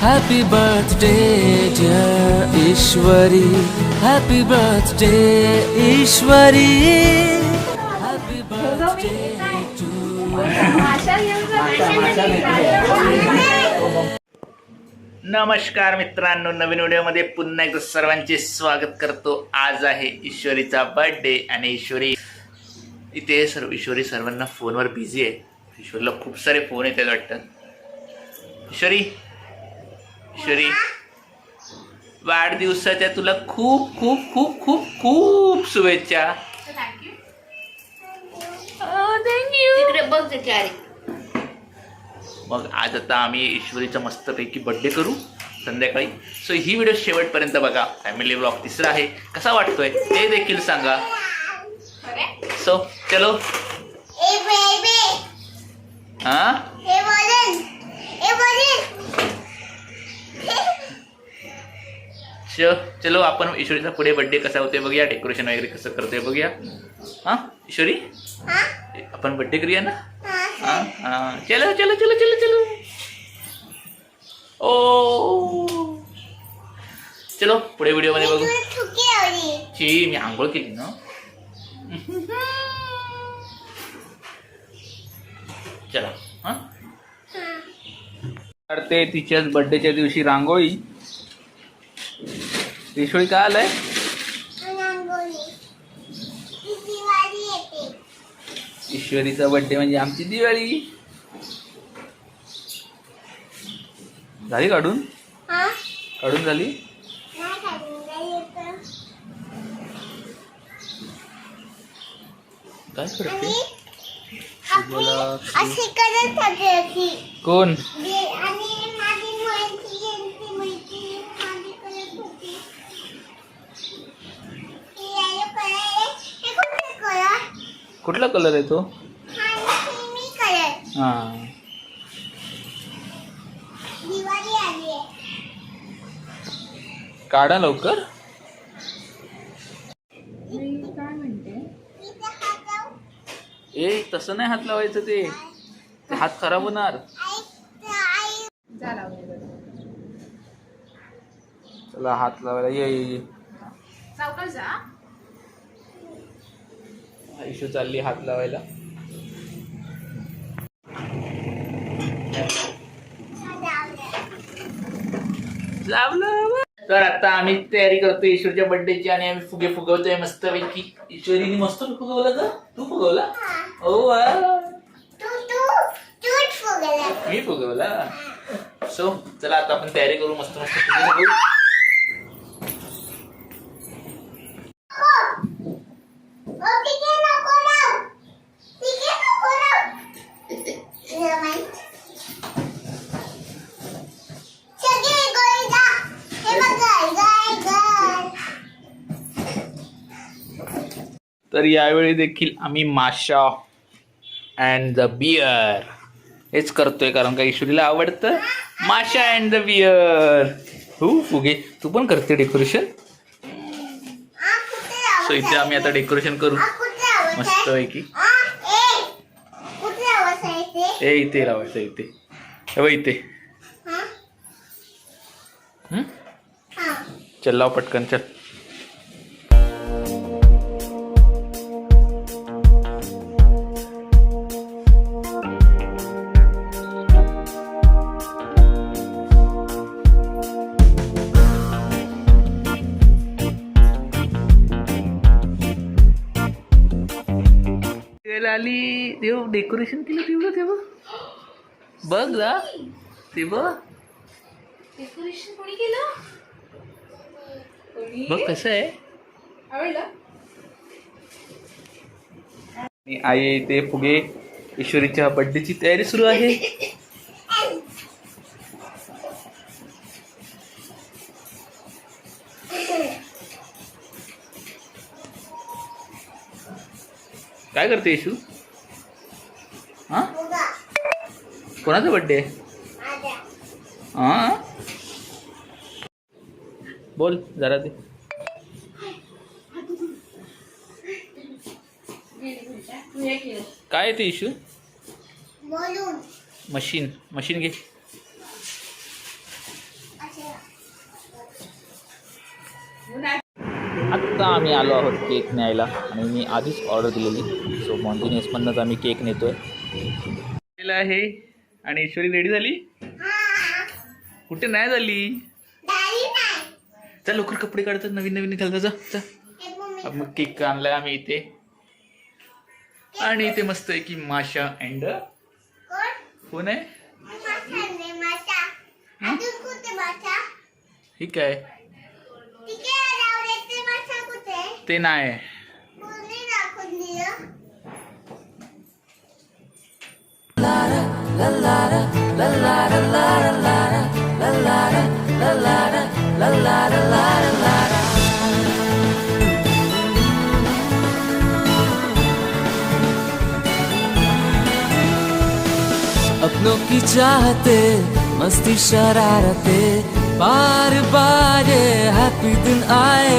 Happy birthday dear Ishwari. Happy birthday, Ishwari. Happy birthday नमस्कार मित्रांनो नवीन व्हिडिओमध्ये पुन्हा एकदा सर्वांचे स्वागत करतो आज आहे ईश्वरीचा बर्थडे आणि ईश्वरी इथे सर्व ईश्वरी सर्वांना फोनवर बिझी आहे ईश्वरीला खूप सारे फोन येतात वाटतं ईश्वरी ईश्वरी वाढदिवसाच्या तुला खूप खूप खूप खूप खूप शुभेच्छा. आरी मग आज आता आम्ही ईश्वरीचा मस्तपैकी बर्थडे करू संध्याकाळी. सो ही व्हिडिओ शेवटपर्यंत बघा. फॅमिली ब्लॉग तिसरा आहे. कसा वाटतोय? ते देखील सांगा. सो चलो. ए बेबी हा हे बोलन हे बोलन च चलो आपण ईश्वरीचा पुढे बर्थडे कसा होतोय बघूया डेकोरेशन वगैरे कसं करतोय बघूया. हा ईश्वरी? हा? आपण बर्थडे करूया ना? हा. हा हा. चलो चलो चलो चलो चलो. ओ. चलो पुढे व्हिडिओमध्ये बघू. ची मी आंघोळ केली ना चला हा काढते तिच्याच बर्थडेच्या दिवशी रांगोळी. ईश्वरी काय आलंय? ईश्वरीचा बर्थडे म्हणजे आमची दिवाळी. झाली काढून हा काढून झाली? काय करते? कोण दे- आणि माझी मैत्री यांची मैत्री माझी करत होती ती यायला करायला हे कुठे करा कुठला कलर आहे तो? हा. मी करत दिवाळी आली आहे. काढा लवकर. मी तर हात लावू. ए तसं नाही हात लावायचं ते. ते हात खराब होणार. चला हात लावायला. ये ये ये. आयुष्य चालली हात लावायला. लावलं. तर आता आम्ही तयारी करतोय ईश्वरच्या बर्थडेची आणि आम्ही फुगे फुगवतोय मस्त पैकी ईश्वरीने मस्त फुगवलं का तू फुगवला? ओ वा. तू तू तूच फुगला मी फुगवला? सो चला आता आपण तयारी करू मस्त मस्त फुगे फुगवू ओ तिथे नको लाव तिथे नको लाव Never mind. सगळे गोळी जा हे बघ गाय गाय गाय तर यावेळी देखील आम्ही माशा अँड द बियर हेच करतोय कारण का ईश्वरीला आवडतं. माशा अँड द बियर हो फुगे तू पण करते डेकोरेशन सो इथे आम्ही आता डेकोरेशन करू. मस्त आहे पैकी. ए इथे लावायचं इथे हे बघ इथे. चल लाव पटकन चल. डेकोरेशन केलं तेवढं तेव्हा? बघ जा. ते बघ. डेकोरेशन कोणी केलं? बघ कसं आहे. आवडलं? आई इथे फुगे ईश्वरीच्या बर्थडेची तयारी सुरू आहे. काय करते येशू? कोणाचा बड्डे हां? बोल जरा ते काय ते इशू मशीन मशीन घे. आत्ता आम्ही आलो आहोत केक न्यायला आणि मी आधीच ऑर्डर दिलेली. सो मॉन्टिन्युअसमधनंच आम्ही केक नेतोय. आणि ईश्वरी रेडी झाली? कुठे नाही झाली? नाही. चल लवकर कपडे काढतात नवीन नवीन घालता जा जा. मम्मी. अब मग केक आणलाय आम्ही इथे. आणि इथे मस्त आहे की माशा अँड कोण? आहे? मासा नाही. मासा अजून अपनों की चाहते मस्ती शरारते बार बार हैप्पी दिन आए।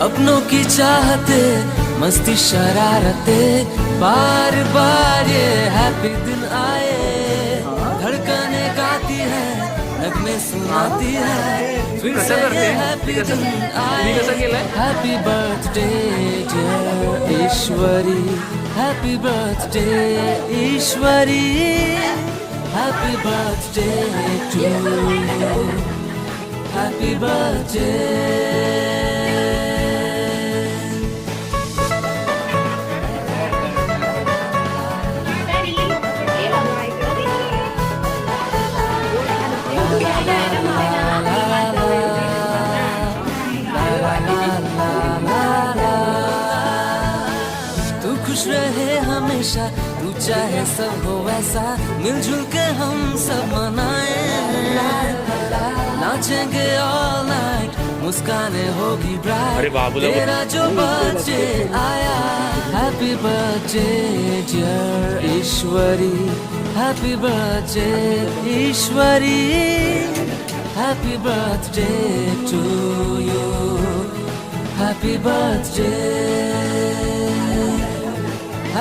अपनों की चाहते मस्ती शरारते बार बार ये हैप्पी दिन आए। धड़कने गाती है नगमे सुनाती है। फिर से ये हैप्पी दिन आए। Happy birthday dear Ishwari happy birthday Ishwari happy birthday to you happy birthday चाहे सब हो वैसा मिलजुल के हम सब मनाए। नाचेंगे ऑल नाइट मुस्काने होगी अरे ब्राइट तेरा जो बर्थडे आया happy birthday dear Ishwari. Happy birthday Ishwari. Happy birthday to you happy birthday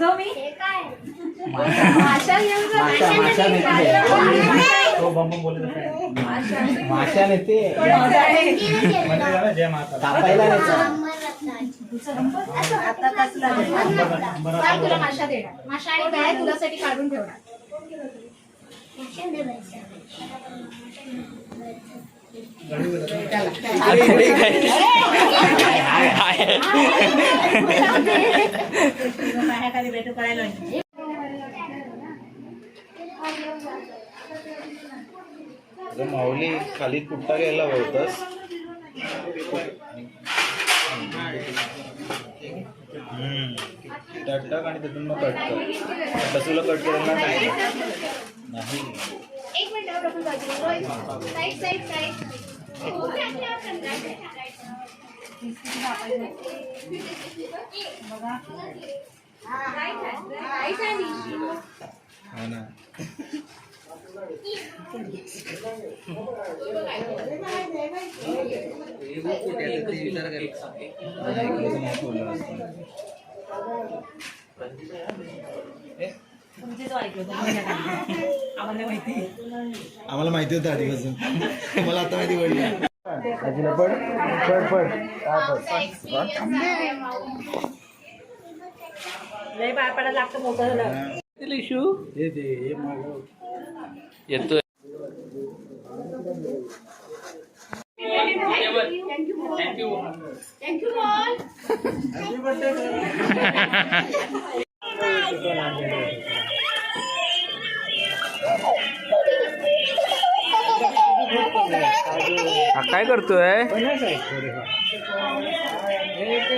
जाऊ मी? काय? माशा माशा नेते तो बंबू बोलत माशा नेते कापायला नेते आता कसला काय तुला माशा देणार. माशा आणि काय तुझ्यासाठी काढून ठेवणार. माऊली खाली कुठता गेला होतास? टाक आणि तिथून मग कट कर. कसुला कट करायला नाही. एक मिनिट आपण साईड साईड साईड. हा ना नाही, आम्हाला माहिती होतं आधीपासून. मला आता माहिती पडली. आजीला पड. पड पड. लय पाय पडायला लागतं मोठं झालं. येतोय. हा काय करतोय?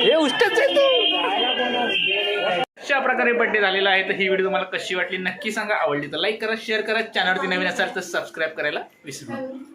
हे उष्टच आहे तू. अशा प्रकारे बड्डे झालेला आहे तर ही व्हिडिओ तुम्हाला कशी वाटली नक्की सांगा. आवडली तर लाईक करा शेअर करा. चॅनलवरती नवीन असाल तर सबस्क्राईब करायला विसरू नका.